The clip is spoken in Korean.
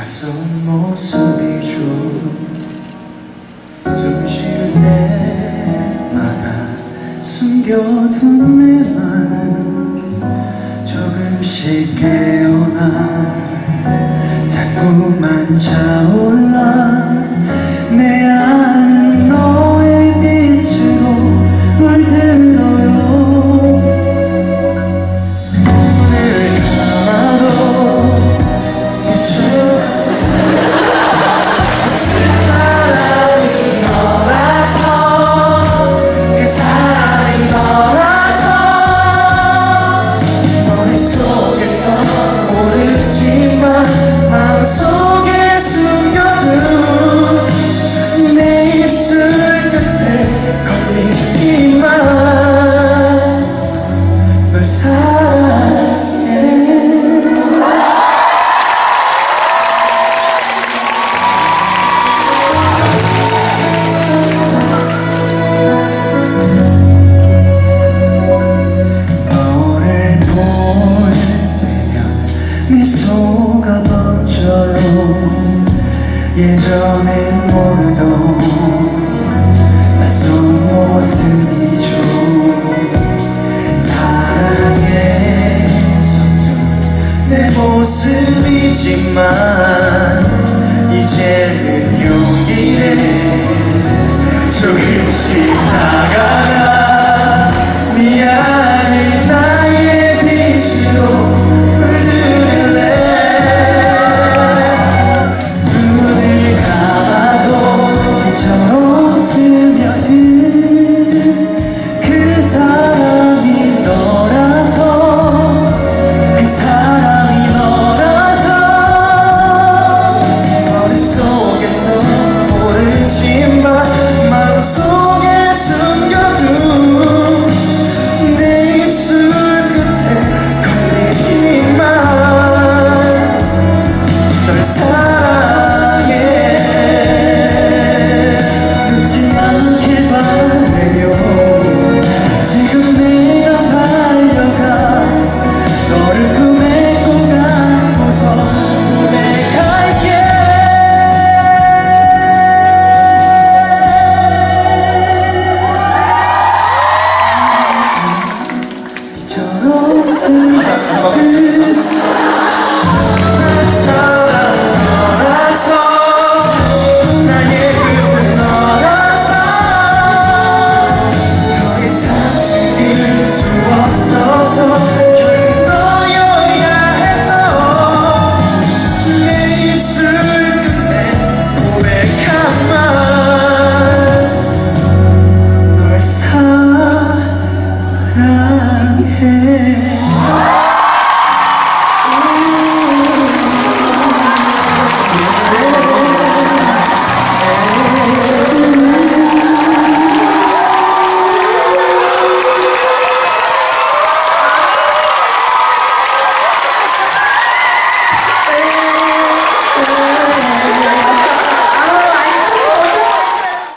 낯선 모습이죠. 숨 쉴 때마다 숨겨둔 내 마음 조금씩 깨어나 자꾸만 찾아 미소가 번져요. 예전엔 모르던 낯선 모습이죠. 사랑했었던 내 모습이지만 이제는 용기에 조금씩 나가